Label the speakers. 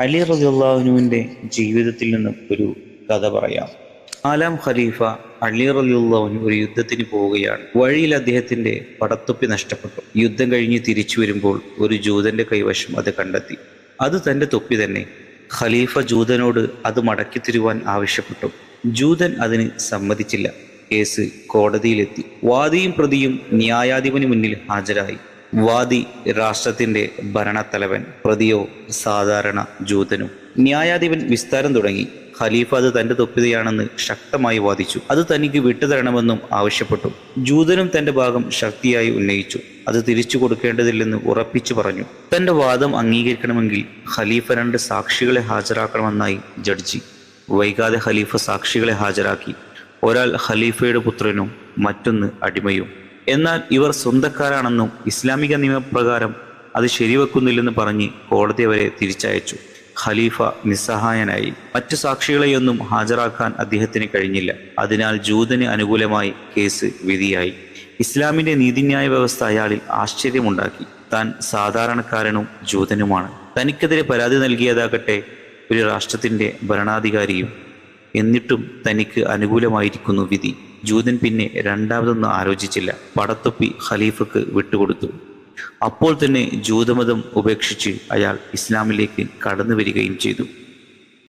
Speaker 1: അലി റലിയുള്ളാഹുനുവിന്റെ ജീവിതത്തിൽ നിന്നും ഒരു കഥ പറയാം. നാലാം ഖലീഫ അലി റലിയുള്ളാഹുനു ഒരു യുദ്ധത്തിന് പോവുകയാണ്. വഴിയിൽ അദ്ദേഹത്തിന്റെ പടത്തൊപ്പി നഷ്ടപ്പെട്ടു. യുദ്ധം കഴിഞ്ഞ് തിരിച്ചു വരുമ്പോൾ ഒരു ജൂതന്റെ കൈവശം അത് കണ്ടെത്തി. അത് തന്റെ തൊപ്പി തന്നെ. ഖലീഫ ജൂതനോട് അത് മടക്കി തരുവാൻ ആവശ്യപ്പെട്ടു. ജൂതൻ അതിന് സമ്മതിച്ചില്ല. കേസ് കോടതിയിലെത്തി. വാദിയും പ്രതിയും ന്യായാധിപന് മുന്നിൽ ഹാജരായി. വാദി രാഷ്ട്രത്തിന്റെ ഭരണത്തലവൻ പ്രതിയോ സാധാരണ ജൂതനും. ന്യായാധിപൻ വിസ്താരം തുടങ്ങി. ഖലീഫ അത് തന്റെ തൊപ്പിതയാണെന്ന് ശക്തമായി വാദിച്ചു. അത് തനിക്ക് വിട്ടുതരണമെന്നും ആവശ്യപ്പെട്ടു. ജൂതനും തന്റെ ഭാഗം ശക്തിയായി ഉന്നയിച്ചു. അത് തിരിച്ചു കൊടുക്കേണ്ടതില്ലെന്ന് ഉറപ്പിച്ചു പറഞ്ഞു. തന്റെ വാദം അംഗീകരിക്കണമെങ്കിൽ ഖലീഫ രണ്ട് സാക്ഷികളെ ഹാജരാക്കണമെന്നായി ജഡ്ജി. വൈകാതെ ഖലീഫ സാക്ഷികളെ ഹാജരാക്കി. ഒരാൾ ഖലീഫയുടെ പുത്രനും മറ്റൊന്ന് അടിമയും. എന്നാൽ ഇവർ സ്വന്തക്കാരാണെന്നും ഇസ്ലാമിക നിയമപ്രകാരം അത് ശരിവെക്കുന്നില്ലെന്ന് പറഞ്ഞ് കോടതി അവരെ തിരിച്ചയച്ചു. ഖലീഫ നിസ്സഹായനായി. മറ്റു സാക്ഷികളെയൊന്നും ഹാജരാക്കാൻ അദ്ദേഹത്തിന് കഴിഞ്ഞില്ല. അതിനാൽ ജൂതന് അനുകൂലമായി കേസ് വിധിയായി. ഇസ്ലാമിന്റെ നീതിന്യായ വ്യവസ്ഥ അയാളിൽ ആശ്ചര്യമുണ്ടാക്കി. താൻ സാധാരണക്കാരനും ജൂതനുമാണ്. തനിക്കെതിരെ പരാതി നൽകിയതാകട്ടെ ഒരു രാഷ്ട്രത്തിന്റെ ഭരണാധികാരിയും എന്നിട്ടും തനിക്ക് അനുകൂലമായിരിക്കുന്നു വിധി. ജൂതൻ പിന്നെ രണ്ടാമതൊന്നും ആലോചിച്ചില്ല. പടത്തൊപ്പി ഖലീഫക്ക് വിട്ടുകൊടുത്തു. അപ്പോൾ തന്നെ ജൂതമതം ഉപേക്ഷിച്ച് അയാൾ ഇസ്ലാമിലേക്ക് കടന്നു വരികയും ചെയ്തു.